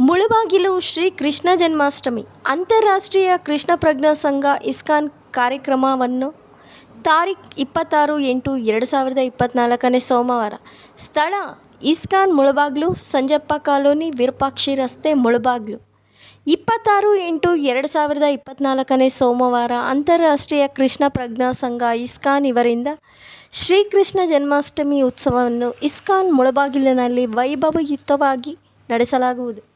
ಮುಳುಬಾಗಿಲು ಶ್ರೀ ಕೃಷ್ಣ ಜನ್ಮಾಷ್ಟಮಿ. ಅಂತಾರಾಷ್ಟ್ರೀಯ ಕೃಷ್ಣ ಪ್ರಜ್ಞಾ ಸಂಘ ಇಸ್ಕಾನ್ ಕಾರ್ಯಕ್ರಮವನ್ನು ತಾರೀಖ್ ಇಪ್ಪತ್ತಾರು ಎಂಟು ಎರಡು ಸಾವಿರದ ಇಪ್ಪತ್ತ್ನಾಲ್ಕನೇ ಸೋಮವಾರ. ಸ್ಥಳ ಇಸ್ಕಾನ್ ಮುಳುಬಾಗಿಲು, ಸಂಜಪ್ಪ ಕಾಲೋನಿ, ವಿರೂಪಾಕ್ಷಿ ರಸ್ತೆ ಮುಳುಬಾಗಿಲು. ಇಪ್ಪತ್ತಾರು ಎಂಟು ಎರಡು ಸಾವಿರದ ಇಪ್ಪತ್ತ್ನಾಲ್ಕನೇ ಸೋಮವಾರ ಅಂತಾರಾಷ್ಟ್ರೀಯ ಕೃಷ್ಣ ಪ್ರಜ್ಞಾ ಸಂಘ ಇಸ್ಕಾನ್ ಇವರಿಂದ ಶ್ರೀಕೃಷ್ಣ ಜನ್ಮಾಷ್ಟಮಿ ಉತ್ಸವವನ್ನು ಇಸ್ಕಾನ್ ಮುಳಬಾಗಿಲಿನಲ್ಲಿ ವೈಭವಯುತವಾಗಿ ನಡೆಸಲಾಗುವುದು.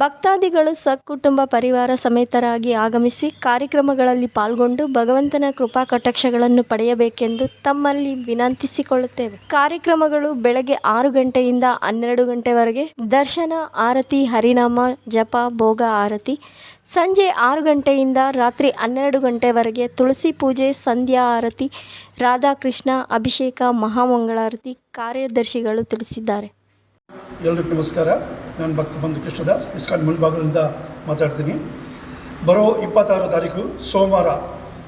ಭಕ್ತಾದಿಗಳು ಸಕುಟುಂಬ ಪರಿವಾರ ಸಮೇತರಾಗಿ ಆಗಮಿಸಿ ಕಾರ್ಯಕ್ರಮಗಳಲ್ಲಿ ಪಾಲ್ಗೊಂಡು ಭಗವಂತನ ಕೃಪಾ ಕಟಾಕ್ಷಗಳನ್ನು ಪಡೆಯಬೇಕೆಂದು ತಮ್ಮಲ್ಲಿ ವಿನಂತಿಸಿಕೊಳ್ಳುತ್ತೇವೆ. ಕಾರ್ಯಕ್ರಮಗಳು ಬೆಳಗ್ಗೆ ಆರು ಗಂಟೆಯಿಂದ ಹನ್ನೆರಡು ಗಂಟೆವರೆಗೆ ದರ್ಶನ, ಆರತಿ, ಹರಿನಾಮ, ಜಪ, ಭೋಗ, ಆರತಿ. ಸಂಜೆ ಆರು ಗಂಟೆಯಿಂದ ರಾತ್ರಿ ಹನ್ನೆರಡು ಗಂಟೆವರೆಗೆ ತುಳಸಿ ಪೂಜೆ, ಸಂಧ್ಯಾ ಆರತಿ, ರಾಧಾಕೃಷ್ಣ ಅಭಿಷೇಕ, ಮಹಾಮಂಗಳಾರತಿ ಕಾರ್ಯದರ್ಶಿಗಳು ತಿಳಿಸಿದ್ದಾರೆ. ಎಲ್ರಿಗೂ ನಮಸ್ಕಾರ. ನಾನು ಭಕ್ತ ಬಂಧು ಕೃಷ್ಣದಾಸ್ ಇಸ್ಕಾನ್ ಮುಳ್ಬಾಗಿಲಿಂದ ಮಾತಾಡ್ತೀನಿ. ಬರೋ ಇಪ್ಪತ್ತಾರು ತಾರೀಕು ಸೋಮವಾರ,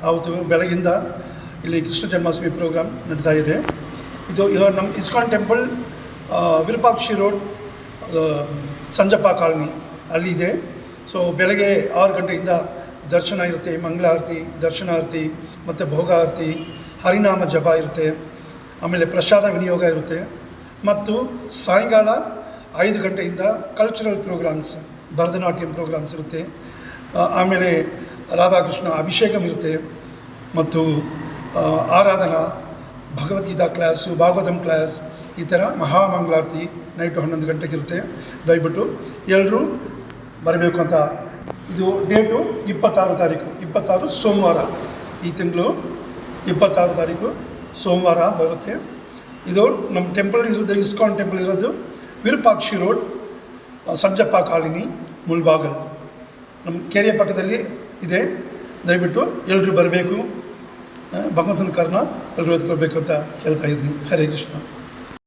ಆವತ್ತು ಬೆಳಗಿಂದ ಇಲ್ಲಿ ಕೃಷ್ಣ ಜನ್ಮಾಷ್ಟಮಿ ಪ್ರೋಗ್ರಾಮ್ ನಡೀತಾ ಇದೆ. ಇದು ನಮ್ಮ ISKCON temple Virupakshi road Sanjappa colony ಅಲ್ಲಿದೆ ಸೊ ಬೆಳಗ್ಗೆ ಆರು ಗಂಟೆಯಿಂದ ದರ್ಶನ ಇರುತ್ತೆ ಮಂಗಳಾರತಿ ದರ್ಶನಾರತಿ ಮತ್ತು ಭೋಗಾರತಿ ಹರಿನಾಮ ಜಪ ಇರುತ್ತೆ, ಆಮೇಲೆ ಪ್ರಸಾದ ವಿನಿಯೋಗ ಇರುತ್ತೆ. ಮತ್ತು ಸಾಯಂಕಾಲ ಐದು ಗಂಟೆಯಿಂದ ಕಲ್ಚರಲ್ ಪ್ರೋಗ್ರಾಮ್ಸ್ ಭರತನಾಟ್ಯಂ ಪ್ರೋಗ್ರಾಮ್ಸ್ ಇರುತ್ತೆ. ಆಮೇಲೆ ರಾಧಾಕೃಷ್ಣ ಅಭಿಷೇಕಂ ಇರುತ್ತೆ. ಮತ್ತು ಆರಾಧನಾ, ಭಗವದ್ಗೀತಾ ಕ್ಲಾಸು ಭಾಗವತಂ ಕ್ಲಾಸ್ ಈ ಥರ ಮಹಾಮಂಗಳಾರತಿ ನೈಟು ಹನ್ನೊಂದು ಗಂಟೆಗೆ ಇರುತ್ತೆ. ದಯವಿಟ್ಟು ಎಲ್ಲರೂ ಬರಬೇಕು ಅಂತ. ಇದು ಡೇಟು ಇಪ್ಪತ್ತಾರು ತಾರೀಕು. ಇಪ್ಪತ್ತಾರು ಸೋಮವಾರ. ಈ ತಿಂಗಳು ಇಪ್ಪತ್ತಾರು ತಾರೀಕು ಸೋಮವಾರ ಬರುತ್ತೆ. ಇದು ನಮ್ಮ ಟೆಂಪಲ್ ಇರೋದು ಇಸ್ಕಾನ್ ಟೆಂಪಲ್ ಇರೋದು. Virupakshi road Sanjappa colony Mulbagal. ನಮ್ಮ ಕೆರೆಯ ಪಕ್ಕದಲ್ಲಿ ಇದೆ. ದಯವಿಟ್ಟು ಎಲ್ಲರೂ ಬರಬೇಕು. ಭಗವಂತನ ಕರ್ನ ಎಲ್ಲರೂ ಎತ್ಕೊಳ್ಬೇಕು ಅಂತ ಕೇಳ್ತಾ ಇದ್ದೀನಿ. ಹರೇ ಕೃಷ್ಣ.